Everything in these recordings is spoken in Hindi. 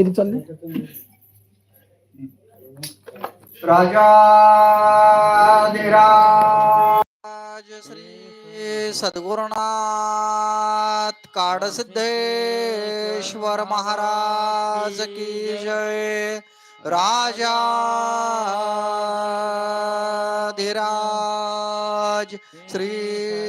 पायरी चालली राजाधिराज श्री सद्गुरुनाथ काडसिद्धेश्वर महाराज की जय। राजाधिराज श्री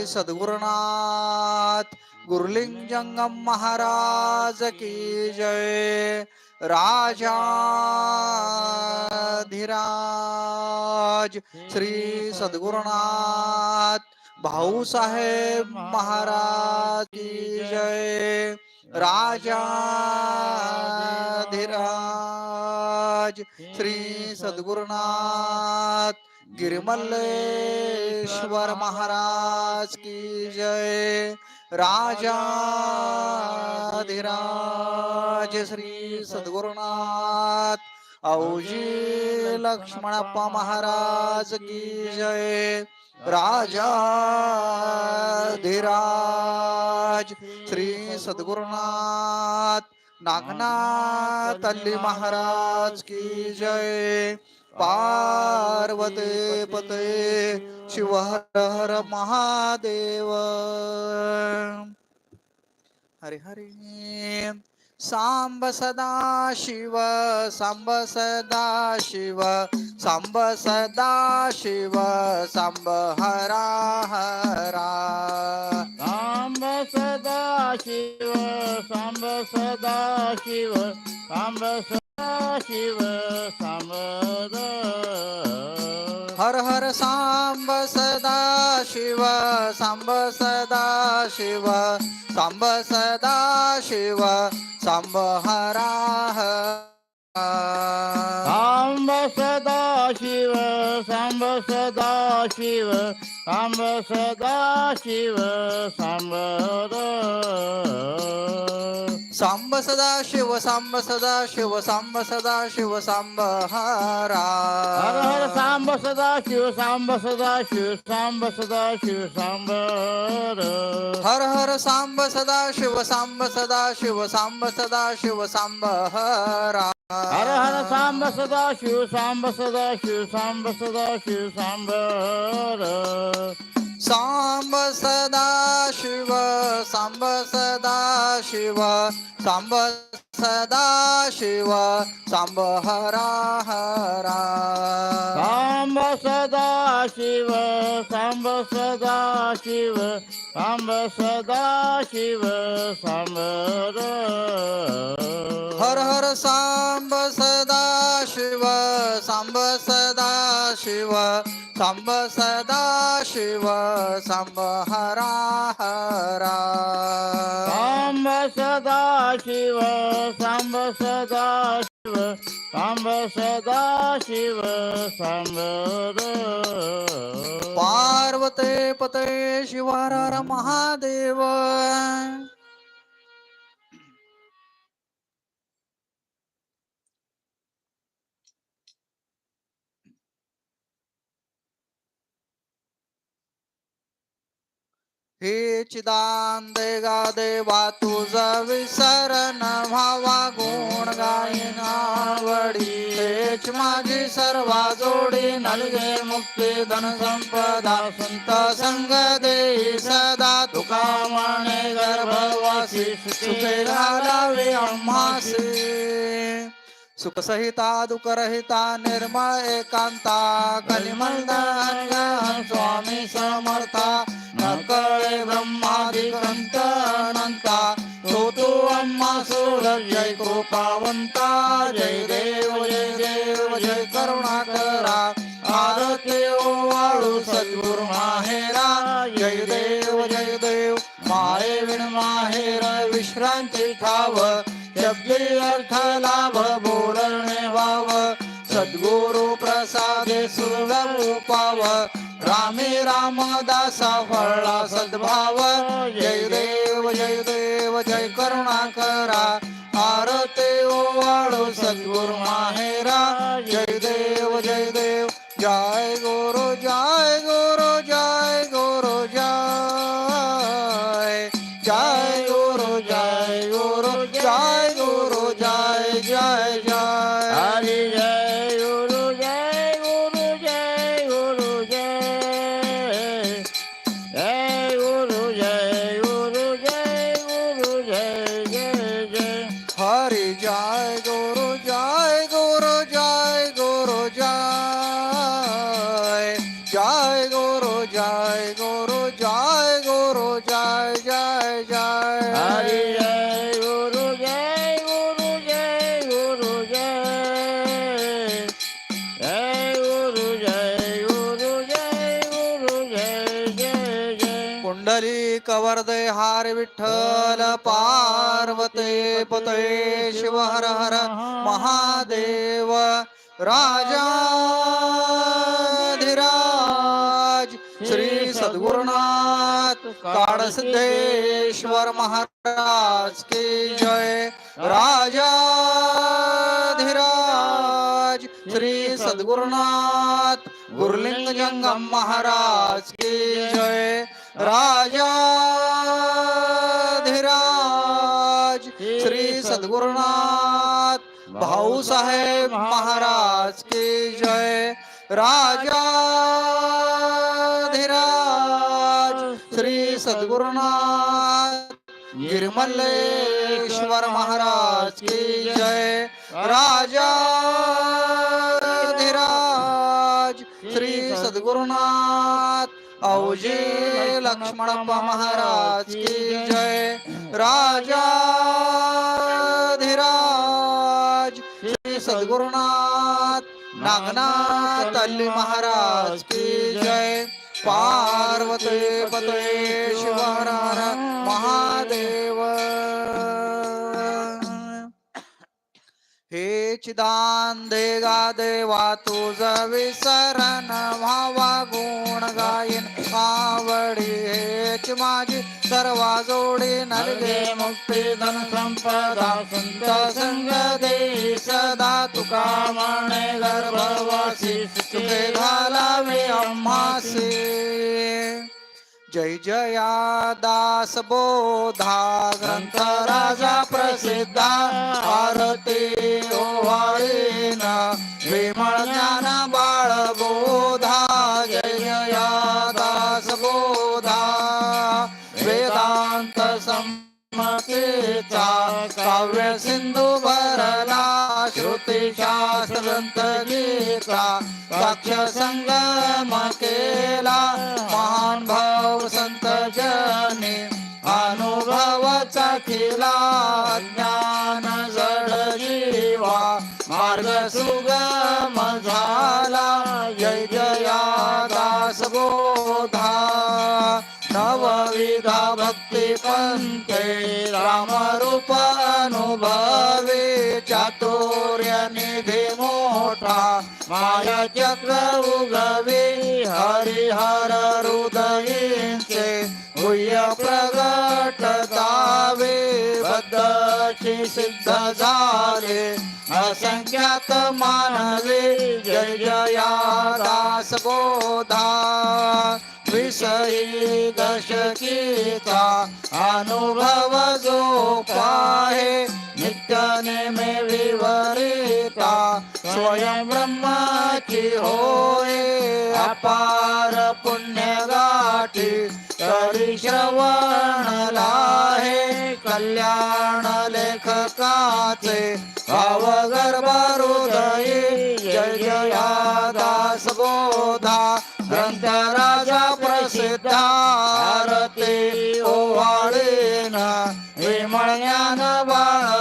सद्गुरुनाथ गुरुलिंग जंगम महाराज की जय। राजाधिराज, श्री सदगुरुनाथ सद्गुरुनाथ भाऊसाहेब महाराज की जय। राजाधिराज, श्री सद्गुरुनाथ, गिरिमल्लेश्वर महाराज की जय। राजाधिराज श्री सद्गुरुनाथ औजी लक्ष्मणप्पा महाराज की जय। राजाधिराज श्री सद्गुरुनाथ नागनाथ अल्ली महाराज की जय। पार्वते पते शिव हर हर महादेव। हरे हरे सांब सदा शिव सांब सदा शिव सांब सदा शिव सांब हरा हरा। सांब सदा शिव सांब सदा शिव सांब ಶಿವ ಸಮದ ಹರ ಹರ ಸಾಂಬ ಸದಾ ಶಿವ ಸಾಂಬ ಸದಾ ಶಿವ ಸಾಂಬ ಸದಾ ಶಿವ ಸಾಂಬ ಹರ ಸಾಂಬ ಸದಾ ಶಿವ ಸಾಂಬ ಸದಾ ಶಿವ सांब सदा शिव सांब सांब सदा शिव सांब सदा शिव सांब सदा शिव सांब हरा हर हर सांब सदा शिव सांब सदा शिव सांब सदा शिव सांब हर हर सांब सदा शिव सांब सदा शिव सांब सदा शिव सांब हरा हर हर सांब सदा शिव सांब सदा शिव सांब सदा शिव सांब सांब सदा शिव सांब सदा शिव सांब सदा शिव सांब हरा हरा। सांब सदा शिव सांब सदा शिव सांब सदा शिव सांब हर हर सांब सदा शिव सांब सदा शिव सांब सदा शिव सांब हरा हरा। सांब सदा शिव सांब सदा शिव सांब सदा शिव सांब पार्वते पते शिवार महादेव। हे चिदांदे देगा देवा तुझ विसरण व्हावा गुण गायन आवडी. हेच माझी सर्वा जोडी नलगे मुक्ती धन संपदा. संत संग देई सदा तुका म्हणे गर्भवासी. सुखे घालावे अम्मासी. सुखसहिता दुःखरहिता निर्मळ एकांता. कलिमल स्वामी समर्था. न कळे ब्रह्मादि अनंता तो तू अम्मा सोड जय कृपावंता जय देव जय देव जय करुणा करा. आरते ओ वाळू सद्गुरु माहेरा जय देव जय देव. माये विण माहेर विश्रांती ठाव. शब्दी अर्थ लाभ बोलणे वाव सद्गुरु प्रसादे सुलभ पाव रामे रामदासा फळला सद्भाव. जय देव जय देव जय करुणा करा. आरते ओवाळू सद्गुरु माहेरा. जय देव जय देव जय गुरु जय गुरु. पार्वते पते शिव हर हर महादेव राजा राजाधिराज श्री सद्गुरुनाथ काळसिद्धेश्वर महाराज की जय। राजाधिराज श्री सद्गुरुनाथ गुरुलिंग जंगम महाराज की जय। राजाधिराज श्री भाऊ साहेब महाराज की जय। राजाधिराज श्री सद्गुरुनाथ। गिरमल्लेश्वर महाराज की जय। राजाधिराज श्री सदगुरुनाथ। औजे लक्ष्मणप्पा महाराज की जय। राजाधिराज सद्गुरुनाथ नागनाथ अल्ली महाराज की जय. पार्वती पते शिव महादेव. हे चिदान देगा देवा तुझ विसरण व्हावा गुण गायन आवडी हेच माझी सर्वाजोडे नलगे मुक्ती धन संपदा संत संग दे सदा तुका म्हणे गर्भवासी सुखे घालावे अम्मासे। जय जया दास बोधा ग्रंथ राजा प्रसिद्धा। आरती ओवाळीन विमळ ज्ञान बाळ बोधा। संमतीचा काव्य सिंधू भरला श्रुती शास्त्र गीता साक्ष संगम केला महान भाव संत जने अनुभवाचा केला भक्ती पंथे रामरूप अनुभवे चातुर्य निधी मोठा माया चक्र उगवे हरिहर हृदयींचे भूय प्रगट दावे बद्धशी सिद्ध झाले असंख्यात मानवे जय जया दास बोधा विषयी दशकीचा अनुभव जो पाहे नित्याने नेमे विवरिता स्वयं ब्रह्माची होय अपार पुण्य गाठी तरी श्रवण लाहे कल्याण लेखकाचे भावगर्भ हृदय जय जया दास बोधा राजा प्रसिद्ध आरती ओवाळेना विमळ ज्ञान बाळ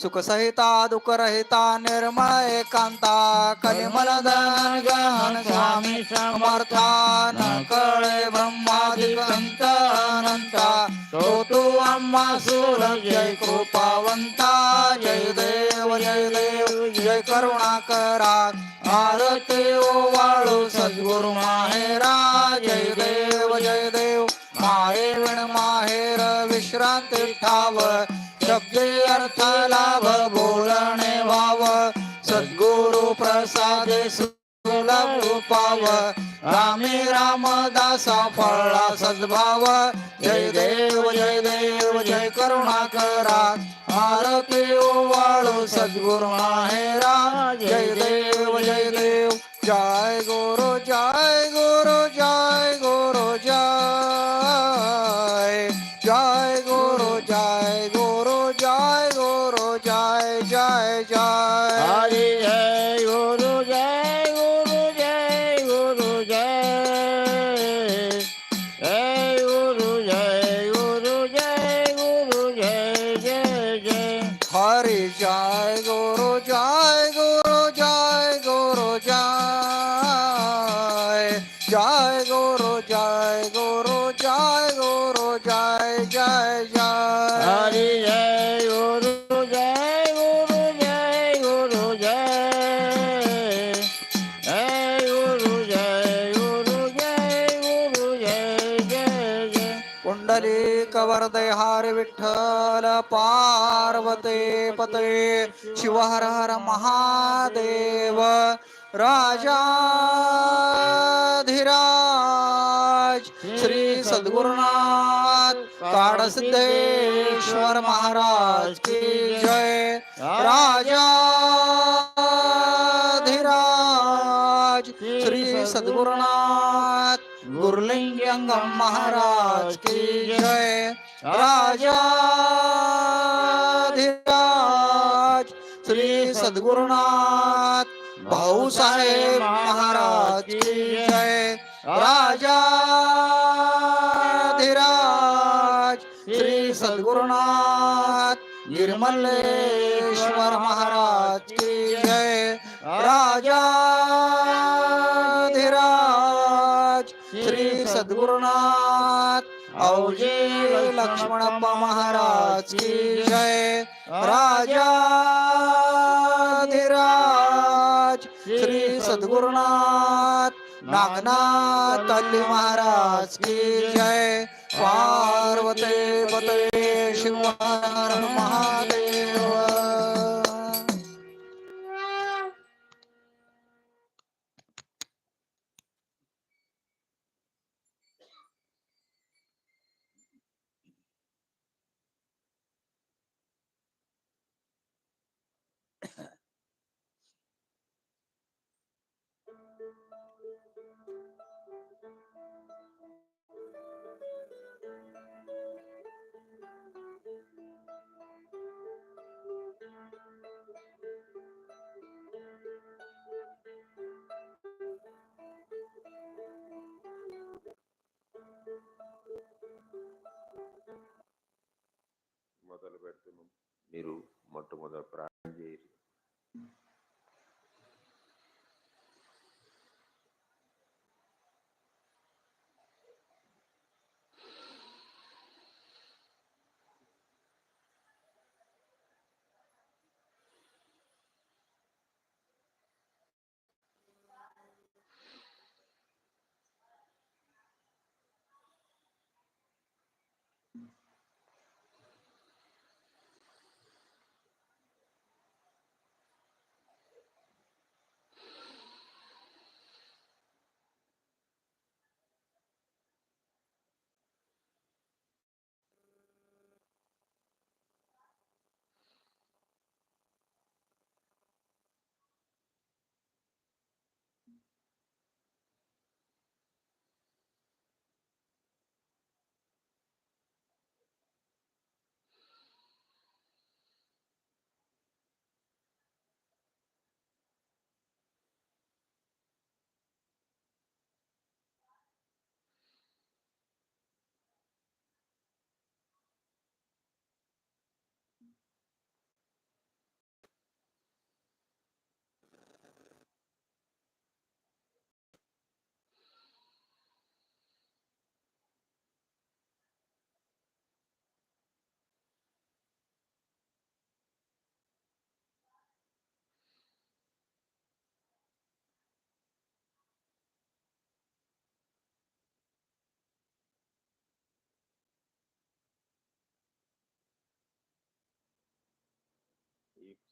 सुखसहिता दुःखरहिता निर्मळ एकांता कलिमल धन गहन स्वामी समर्थान कळे ब्रह्मादिकंत अनंता। तो तू अम्मा सुर जय कृपावंता जय देव जय देव जय करुणा करा। आरती वाळू सद्गुरु माहेरा जय देव जय देव। माहे विण माहेर विश्रांती ठाव। शब्दे अर्थ लाभ बोलणे वाव सद्गुरु प्रसादे सुलभ पाव रामे रामदासा फळा सद्भाव। जय देव जय देव, जय करुणाकरा आरती ओवाळू सद्गुरु माहेरा। जय देव जय देव। जय गुरु जय गुरु, जय जय गुरु जय गुरु जय गुरु जय जय जय हरि जय गुरु जय गुरु जय गुरु जय। जय गुरु जय गुरु जय गुरु जय जय जय। कुंडली कवरदे हार विठ्ठल पार्वते पते शिव हर हर महादेव। राजाधिराज श्री सद्गुरुनाथ काडसिद्धेश्वर महाराज की जय। श्री सद्गुरुनाथ गुरुलिंगम महाराज की जय। राजाधिराज श्री सद्गुरुनाथ भाऊसाहेब महाराज की जय. राजाधिराज श्री सद्गुरुनाथ निर्मलेश्वर महाराज की जय. राजाधिराज श्री सद्गुरुनाथ औजी लक्ष्मणप्पा महाराज की जय. राजा सद्गुरुनाथ नागनाथ तल्ली महाराज की जय. पार्वते पते शिव हर महादेव. మొదలు పెడుతున్నాం. మీరు మొట్టమొదటి ప్రార్థన చేసి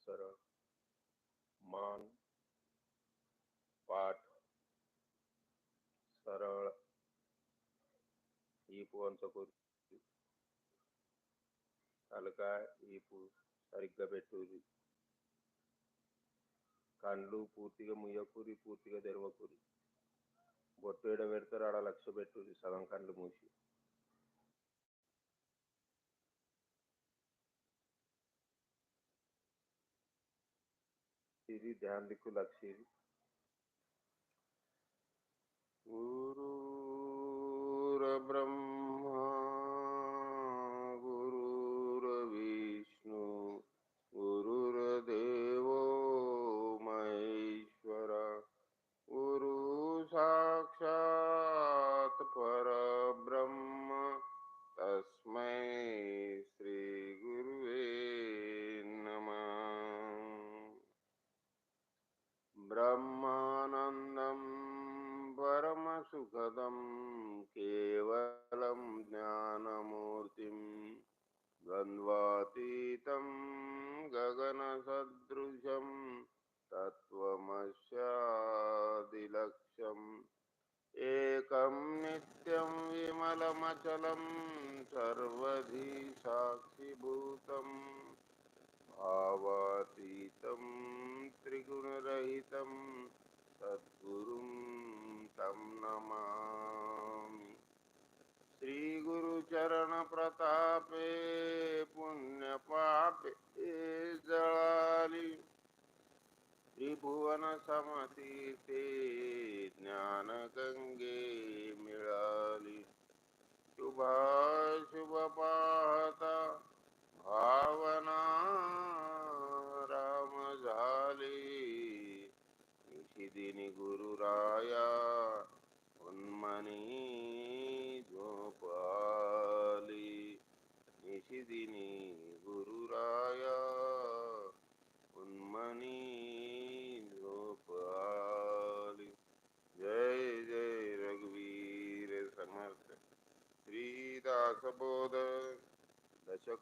చేస్తారో మాన్ పాట్ సరళ ఈపు వంత కూర్చు తలక ఈపు సరిగ్గా పెట్టూరి కండ్లు పూర్తిగా ముయ్యకూరి పూర్తిగా తెరవకూరి బొట్టు ఎడబెడతారు ఆడ లక్ష్య పెట్టుది సగం కండ్లు మూసి. श्री ध्यान दिखो लक्ष्य गुरुर्ब्रह्मा विमलमचलं सर्वधि साक्षिभूतम् भावातीतं त्रिगुणरहितं सद्गुरुं तं नमामि। श्रीगुरुचरणप्रतापे पुण्यपापे जळाली त्रिभुवनसमतीते ज्ञानगंगे मिळाली। शुभाशुभ पाहता भावना राम झाली निशिदिनी गुरुराया उन्मनी बोध। दशक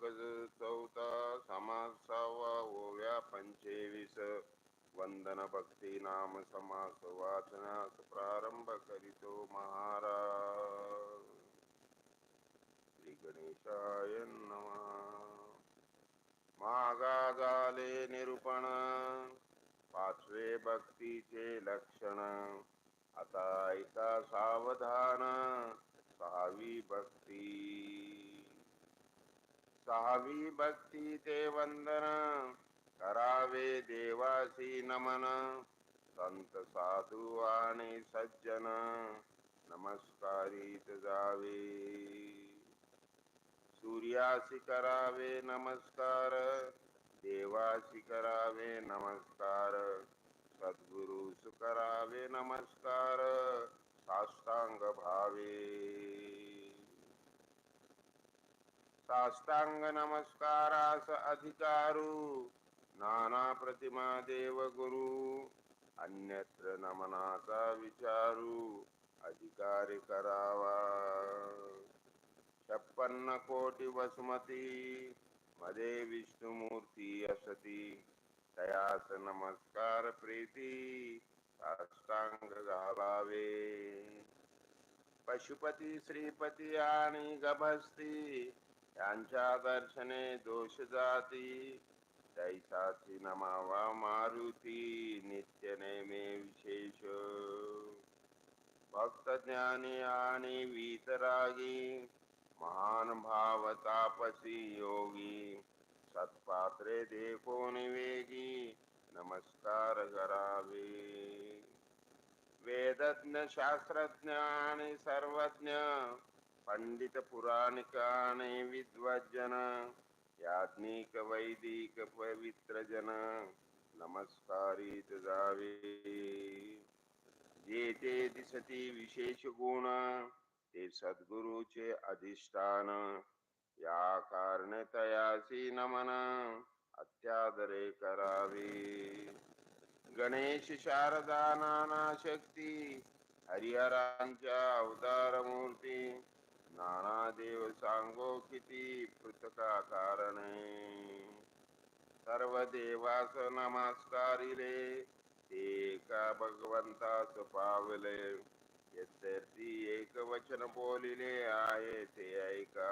चौथा समास सहावा ओव्या पंचेवीस। वंदन भक्ती नाम समास वाचनास प्रारंभ करीतो महाराज। श्री गणेशाय नमः। मागा झाले निरूपण। पाचवे भक्तीचे लक्षण। आता ऐका सावधान। सहावी भक्ती ते वंदन। करावे देवासी नमन। संत साधू आणि सज्जन। नमस्कारित जावे। सूर्यासी करावे नमस्कार। देवासी करावे नमस्कार। सद्गुरुस करावे नमस्कार। साष्टांग भावे। साष्टांग नमस्कारास अधिकारू। नाना प्रतिमा देव गुरु अन्यत्र नमनाचा विचारू अधिकारी करावा छप्पन्न कोटी वसुमती मध्ये विष्णुमूर्ती असती। तयास नमस्कार प्रीती, साष्टांग घालावे पशुपती, श्रीपती आणि गभस्ती यांच्या दर्शने दोष जाती तैसाची नमावा मारुती नित्य नेमे विशेष। भक्त ज्ञानी आणि वीतरागी, महान भाव तापसी योगी, सत्पात्रे देखो निवेगी नमस्कार करावे वेदज्ञ शास्त्रज्ञ आणि सर्वज्ञ पंडित पुराणिक आणि विद्वज्जन याज्ञिक वैदिक पवित्र जन नमस्कारित जावे। जे ते दिसती विशेष गुण ते सद्गुरूचे अधिष्ठान। या कारणे तयासी नमन अत्यादरे करावे। गणेश शारदा नाना शक्ती हरिहरांच्या अवतार नाना देव सांगो किती पृथका कारणे सर्व देवास नमस्कारिले ते का भगवंतास पावले यद्यर्थी एक वचन बोलिले आहे ते ऐका।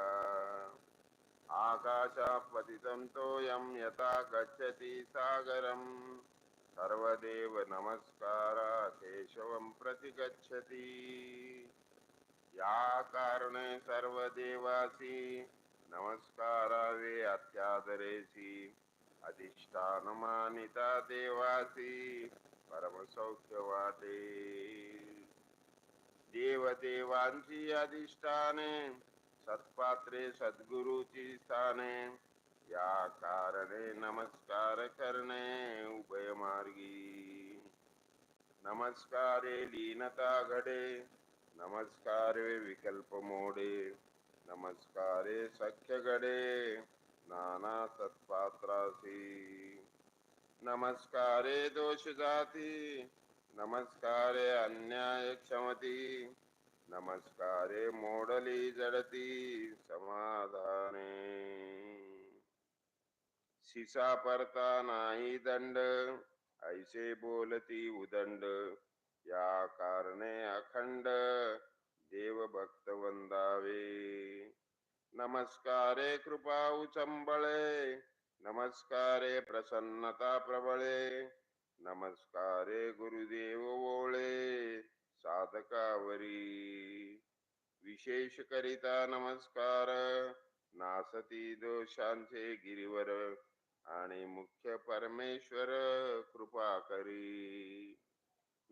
आकाशापतितं तोयं यथा गच्छति सागरं। सर्वदेव नमस्कारा केशवं प्रति गच्छति या कारणे सर्व देवासी नमस्कारावे अत्यादरेसी अधिष्ठान मानिता देवासी परमसौख्य वाटे देवदेवांची अधिष्ठाने, सत्पात्रे सद्गुरूची स्थाने, या कारणे नमस्कार करणे उभय मार्गी नमस्कारे लीनता घडे नमस्कारे विकल्प मोडे नमस्कारे नाना सत्पात्रासी। नमस्कारे दोष जाती नमस्कारे अन्याय क्षमती, नमस्कारे मोडली जडती समाधाने। शिसा परता नाही दंड, ऐसे बोलती उदंड या कारणे अखंड देव भक्त वंदावे। नमस्कारे कृपा उचंबळे नमस्कारे प्रसन्नता प्रबळे, नमस्कारे गुरुदेव ओळे, साधकावरी। विशेष करिता नमस्कार, नासती दोषांचे गिरीवर आणि मुख्य परमेश्वर कृपा करी।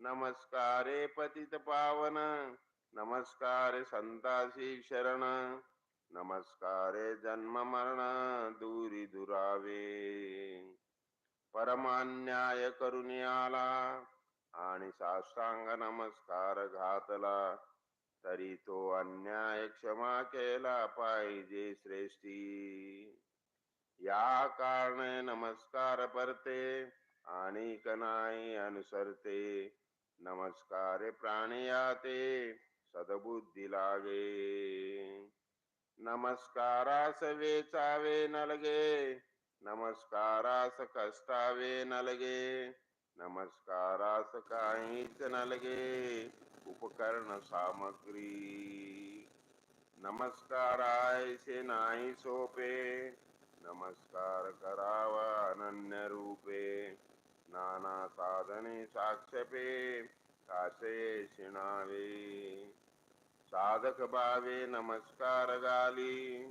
नमस्कारे पतित पावन नमस्कारे संतासी शरण, नमस्कारे जन्म मरण दूरी दुरावे परमान्याय करुणी आणि साष्टांग नमस्कार घातला, तरी तो अन्याय क्षमा केला पाहिजे श्रेष्ठी। या कारणे नमस्कार परते, आणि कनाई अनुसरते। नमस्कारे प्राणियाते सदबुद्धी लागे नमस्कारास वेचावे नलगे, नमस्कारास कष्टावे नलगे, नमस्कारास काहीच नलगे, उपकरण सामग्री। नमस्कारायचे नाही सोपे, नमस्कार करावा अनन्य रूपे नाना साधने साक्षपे कासे शिणावे। साधक भावे नमस्कार गाली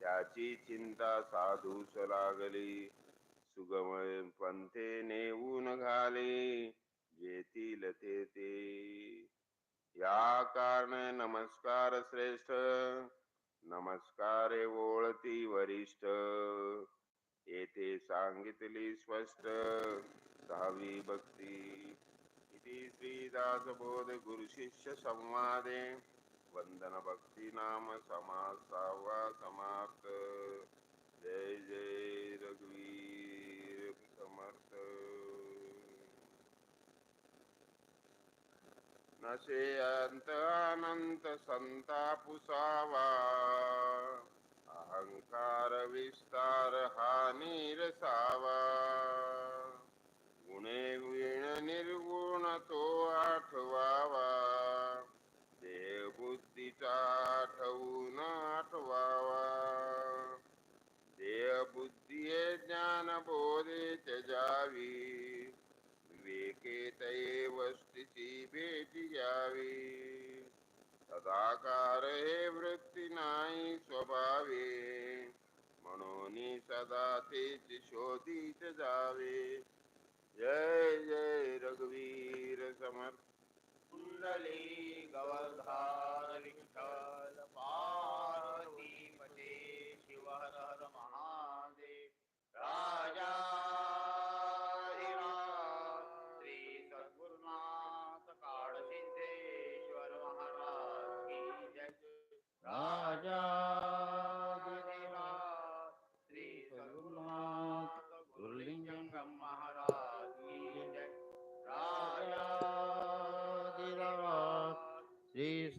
त्याची चिंता साधूस लागली सुगम पंथे नेऊन घाली जेतील ते ते। या कारण नमस्कार श्रेष्ठ, नमस्कारे ओळती वरिष्ठ। येथे सांगितली स्पष्ट दहावी भक्ती। इति श्रीदास बोध गुरु शिष्य संवादे वंदन भक्ती नाम समास समाप्त। जय जय, रघुवीर समर्थ। नसे अंत अनंत संतापुसावा अहंकार तो आठवावा। देह बुद्धीचा आठवून आठवावा देह बुद्धी ज्ञान बोधे त्याजावी विवेके तये वस्तीची भेटी घ्यावी सदाकार हे वृत्ती नाही स्वभावे। म्हणून सदा तेच शोधित जावे। जय जय रघुवीर समर कुंडली गवधार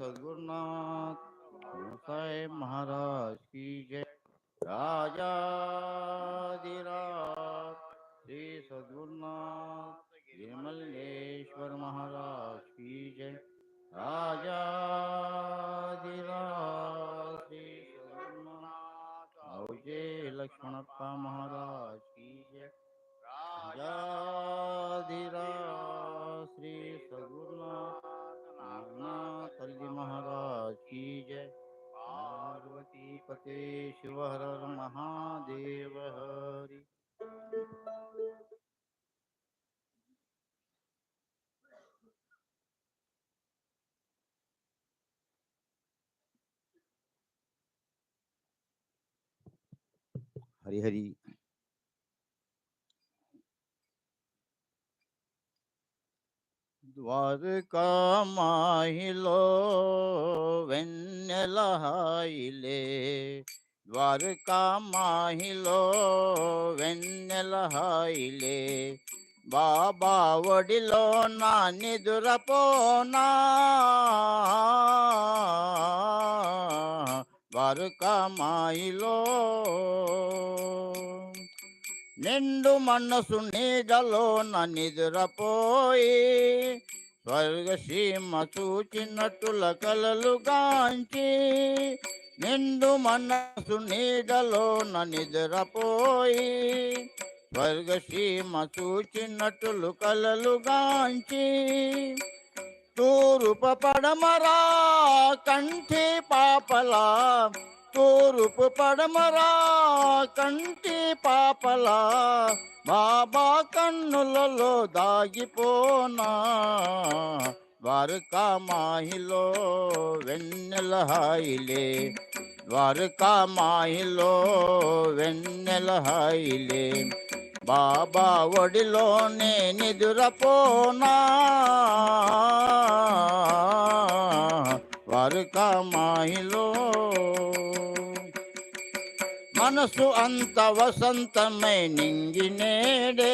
सद्गुरुनाथ महाराज की जय। राजाधिराज, श्री सद्गुरुनाथ गिरमल्लेश्वर महाराज की जय। राजाधिराज, श्री सद्गुरुनाथ अवजे लक्ष्मणप्पा महाराज। హరి హరి ద్వారకా మాహిలో వెన్నెల హాయిలే ద్వారకా మాహిలో వెన్నెల హాయిలే బాబా ఒడిలో నా నిదురపోనా ద్వారకా మాయిలో నిండు మనసు నీడలో నిద్రపోయి స్వర్గసీమ చూచినట్టుల కలలు గాంచి నిండు మనసు నీడలో నిద్రపోయి స్వర్గసీమ చూచినట్టులు కలలు గాంచి తూరుప పడమరా కంఠి పాపలా తూరుపు పడమరా కంటి పాపలా బాబా కన్నులలో దాగిపోనా. ద్వారకా మాహిలో వెన్నెల హాయిలే ద్వారకా మాహిలో వెన్నెల హాయిలే. బాబా ఒడిలోనే నిదురపోనా. ద్వారకా మాహిలో మనసు అంత వసంతమై నింగినేడే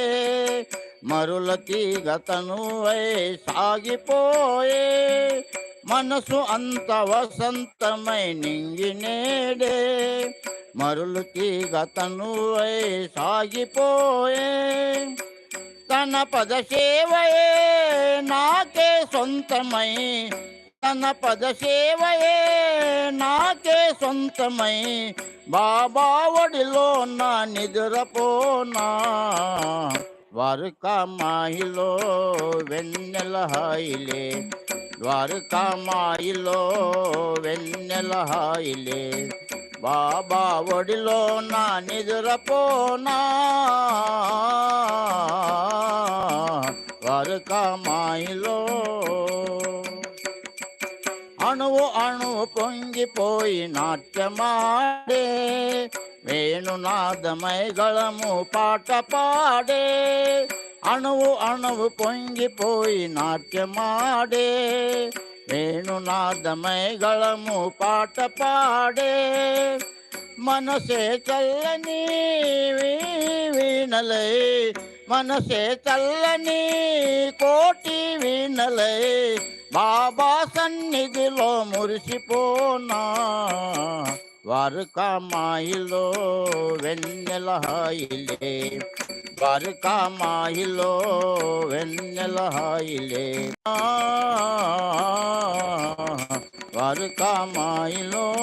మరుల తీగ తనువై సాగిపోయే. మనసు అంత వసంతమై నింగినేడే మరులు తీగ తనువై సాగిపోయే. తన పదసేవయే నాకే సొంతమై తన పద సేవయే నాకే సొంతమై బాబా ఒడిలో నా నిదురపోనా? ద్వారకా మాయిలో వెన్నెల హాయిలే ద్వారకా మాయిలో వెన్నెల హాయిలే బాబా ఒడిలో నా నిదురపోనా? ద్వారకా మాయిలో அணுவு அணு பொங்கி போய் நாட்டமாடே ವೇಣುನಾದಮೈಗಳಮು ಪಾಠ ಪಾಡೇ ಅಣುವು ಅಣುವು ಪೊಂಗಿ ಪೋಯಿ ನಾಟ್ಯ ಮಾಡೇ ವೇಣುನಾದಮೈಗಳಮು ಪಾಠ ಪಾಡೇ ಮನಸೆ ಚಲ್ಲ ವೀಣಲೈ ಮನಸೆ ಚಲ್ಲ ಕೋಟಿ ವೀಣಲೈ బాబా సన్నిధిలో మురిసిపోనా? వారుకామాయిలో వెన్నెల హాయిలే. వారుకామాయిలో వెన్నెల హాయిలే. వారుకామాయిలో